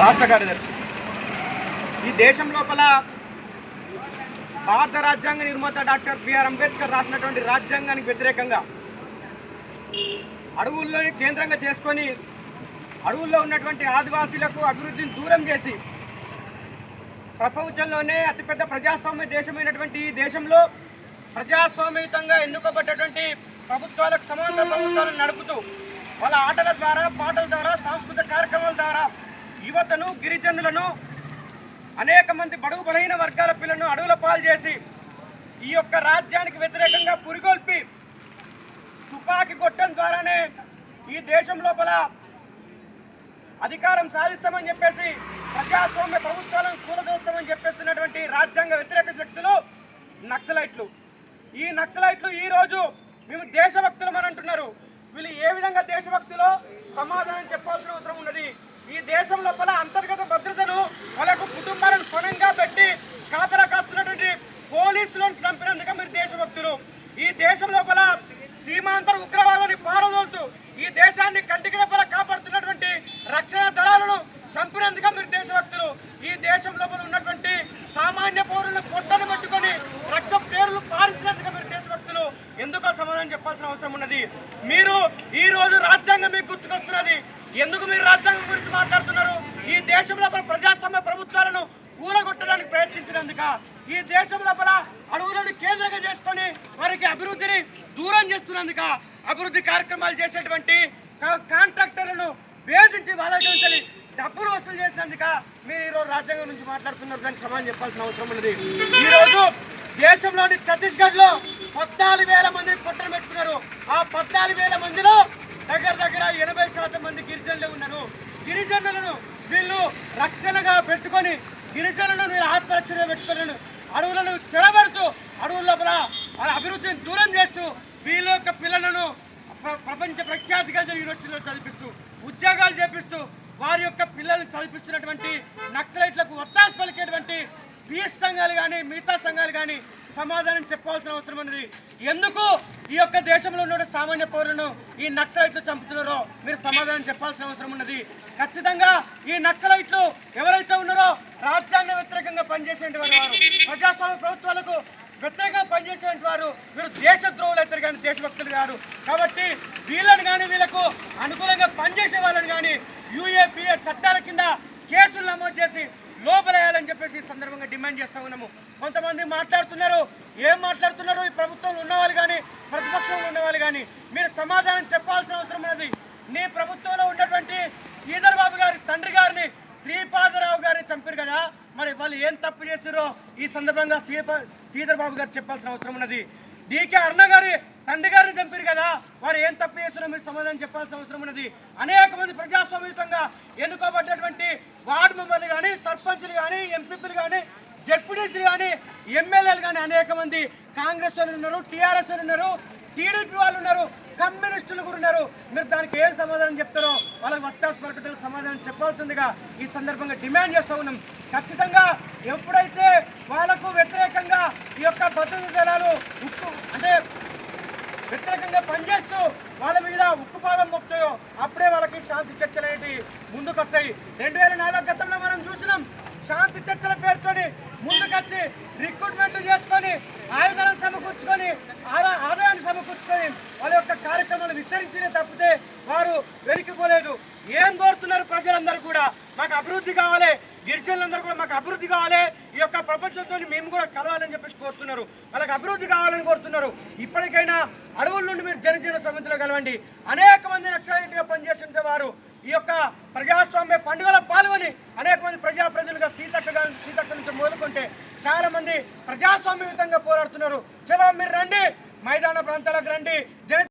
రాష్ట్ర కార్యదర్శి. ఈ దేశం లోపల భారత రాజ్యాంగ నిర్మాత డాక్టర్ బిఆర్ అంబేద్కర్ రాసినటువంటి రాజ్యాంగానికి వ్యతిరేకంగా అడవుల్లోని కేంద్రంగా చేసుకొని అడవుల్లో ఉన్నటువంటి ఆదివాసీలకు అభివృద్ధిని దూరం చేసి ప్రపంచంలోనే అతిపెద్ద ప్రజాస్వామ్య దేశమైనటువంటి ఈ దేశంలో ప్రజాస్వామ్యయుతంగా ఎన్నుకోబడ్డటువంటి ప్రభుత్వాలకు సమాంతర ప్రభుత్వాలను నడుపుతూ వాళ్ళ ఆటల ద్వారా పాటల ద్వారా సాంస్కృతిక కార్యక్రమాల ద్వారా యువతను గిరిజనులను అనేక మంది బడుగు బలహీన వర్గాల పిల్లలను అడవుల పాలు చేసి ఈ యొక్క రాజ్యానికి వ్యతిరేకంగా పురిగొల్పి తుపాకీ కొట్టడం ద్వారానే ఈ దేశం లోపల అధికారం సాధిస్తామని చెప్పేసి ప్రజాస్వామ్య ప్రభుత్వాలను కూలదోస్తామని చెప్పేస్తున్నటువంటి రాజ్యాంగ వ్యతిరేక శక్తులు నక్సలైట్లు. ఈ నక్సలైట్లు ఈ రోజు మేము దేశభక్తులం అని అంటున్నారు. వీళ్ళు ఏ విధంగా దేశభక్తులు సమాధానం చెప్పాల్సిన అవసరం ఉన్నది ఈ దేశం లోపల అంతర్గత భద్రతను వాళ్ళకు కుటుంబాలను కొనంగా పెట్టి కాపలా కాస్తున్నటువంటి చెప్పినందుకు మీరు దేశభక్తులు. ఈ దేశం లోపల సీమాంతర ఉగ్రవాదాన్ని పారదోలుతూ ఈ దేశాన్ని కంటికి రెప్పల కాపాడుతున్నటువంటి రక్షణ దళాలను చంపినందుకు మీరు దేశభక్తులు. ఈ దేశం లోపల ఉన్నటువంటి సామాన్య పౌరులను పొట్టను పట్టుకొని రక్త పేర్లు పారించినందుకు మీరు దేశభక్తులు. ఎందుకో సమాధానం చెప్పాల్సిన అవసరం ఉన్నది? మీరు ఈ రోజు రాజ్యాంగం మీకు గుర్తుకొస్తున్నది. ఎందుకు మీరు రాజ్యాంగం గురించి మాట్లాడుతున్నారు? ఈ దేశం లోపల ప్రజాస్వామ్య ప్రభుత్వాలను కూలగొట్టడానికి ప్రయత్నించినందుక ఈ దేశం లోపల అడవులను కేంద్రంగా చేసుకొని వారికి అభివృద్ధిని దూరం చేస్తున్నందుక అభివృద్ధి కార్యక్రమాలు చేసేటువంటి కాంట్రాక్టర్లను వేధించి వాళ్ళ డబ్బులు వసూలు చేసినందుక మీరు ఈరోజు రాజ్యాంగం నుంచి మాట్లాడుతున్నారు దానికి సమాధానం చెప్పాల్సిన అవసరం ఉన్నది. ఈరోజు దేశంలోని ఛత్తీస్గఢ్లో పద్నాలుగు వేల మందిని పుట్టలు పెట్టుకున్నారు. ఆ పద్నాలుగు వేల మందిలో దగ్గర దగ్గర ఎనభై శాతం మంది గిరిజనులు ఉన్నారు గిరిజనులను వీళ్ళు రక్షణగా పెట్టుకొని గిరిజనులను వీళ్ళు ఆత్మరక్షణగా పెట్టుకొని అడవులను చెరబడుతూ అడవుల లోపల వాళ్ళ అభివృద్ధిని దూరం చేస్తూ వీళ్ళ యొక్క పిల్లలను ప్రపంచ ప్రఖ్యాతిగా యూనివర్సిటీలో చదివిస్తూ ఉద్యోగాలు చేపిస్తూ వారి యొక్క పిల్లల్ని చదివిస్తున్నటువంటి నక్సలైట్లకు ఒత్తాసు పలికేటువంటి పీఎస్ సంఘాలు కానీ మిగతా సంఘాలు కానీ సమాధానం చెప్పాల్సిన అవసరం ఉన్నది. ఎందుకు ఈ యొక్క దేశంలో ఉన్న సామాన్య పౌరులను ఈ నక్సలైట్లు చంపుతున్నారో మీరు సమాధానం చెప్పాల్సిన అవసరం ఉన్నది. ఖచ్చితంగా ఈ నక్సలైట్లు ఎవరైతే ఉన్నారో రాజ్యాంగ వ్యతిరేకంగా పనిచేసేటువంటి వారు ప్రజాస్వామ్య ప్రభుత్వాలకు వ్యతిరేకంగా పనిచేసేటువంటి వారు వీరు దేశద్రోహులు అయితే కానీ దేశభక్తులు గారు కాబట్టి వీళ్ళని కానీ వీళ్ళకు అనుకూలంగా పనిచేసే వాళ్ళని కానీ యూఏపీఏ చట్టాల కింద కేసులు లోపల చేసి లోపలేయాలని చెప్పేసి ఈ సందర్భంగా డిమాండ్ చేస్తా ఉన్నాము. కొంతమంది మాట్లాడుతున్నారు ఏం మాట్లాడుతున్నారు? ఈ ప్రభుత్వంలో ఉన్నవాళ్ళు కానీ ప్రతిపక్షంలో ఉన్నవాళ్ళు కానీ మీరు సమాధానం చెప్పాల్సిన అవసరం ఉన్నది. నీ ప్రభుత్వంలో ఉన్నటువంటి శ్రీధర్ బాబు గారి తండ్రి గారిని శ్రీపాదరావు గారిని చంపారు కదా? మరి వాళ్ళు ఏం తప్పు చేశారో ఈ సందర్భంగా శ్రీపా శ్రీధర్ బాబు గారు చెప్పాల్సిన అవసరం ఉన్నది. డీకే అరుణ గారి తండ్రి గారిని చంపారు కదా. వారు ఏం తప్పు చేస్తున్నారో మీరు సమాధానం చెప్పాల్సిన అవసరం ఉన్నది. అనేక మంది ప్రజాస్వామ్యంగా ఎన్నుకోబడ్డటువంటి వార్డు మెంబర్లు కానీ సర్పంచులు కానీ ఎంపీపీలు కానీ జడ్పీటీసీలు కానీ ఎమ్మెల్యేలు కానీ అనేక మంది కాంగ్రెస్ వాళ్ళు ఉన్నారు టీఆర్ఎస్ వాళ్ళు ఉన్నారు టీడీపీ వాళ్ళు ఉన్నారు కమ్యూనిస్టులు కూడా ఉన్నారు. మీరు దానికి ఏం సమాధానం చెప్తారో వాళ్ళకి వత్తాసు పలకటలు సమాధానం చెప్పాల్సిందిగా ఈ సందర్భంగా డిమాండ్ చేస్తూ ఉన్నాం. ఖచ్చితంగా ఎప్పుడైతే వాళ్ళకు వ్యతిరేకంగా ఈ యొక్క భద్రత దళాలు ఉక్కు వ్యతిరేకంగా పనిచేస్తూ వాళ్ళ మీద ఉక్కుపాదం మొక్తాయో అప్పుడే వాళ్ళకి శాంతి చర్చలు అనేవి ముందుకు వస్తాయి రెండు వేల నాలుగు గతంలో మనం చూసినాం. శాంతి చర్చల పేరుతోని ముందుకొచ్చి రిక్రూట్మెంట్ చేసుకొని ఆయుధాలను సమకూర్చుకొని ఆదాయాన్ని సమకూర్చుకొని వాళ్ళ యొక్క కార్యక్రమాలు విస్తరించిన తప్పితే వారు వెనక్కిపోలేదు ఏం కోరుతున్నారు ప్రజలందరూ కూడా? మాకు అభివృద్ధి కావాలి. గిరిజనులందరూ కూడా మాకు అభివృద్ధి కావాలి. ఈ యొక్క ప్రపంచంతో మేము కూడా కలవాలని చెప్పేసి కోరుతున్నారు. వాళ్ళకి అభివృద్ధి కావాలని కోరుతున్నారు. ఇప్పటికైనా అడవుల నుండి మీరు జనజీవన సమితిలో కలవండి. అనేక మంది నక్సలైట్గా పనిచేస్తుంటే వారు ఈ యొక్క ప్రజాస్వామ్య పండుగలో పాల్గొని అనేక మంది ప్రజా ప్రజలుగా సీతక్క సీతక్క నుంచి మొదలుకుంటే చాలా మంది ప్రజాస్వామ్యయుతంగా పోరాడుతున్నారు. చలో మీరు రండి. మైదాన ప్రాంతాలకు రండి. జన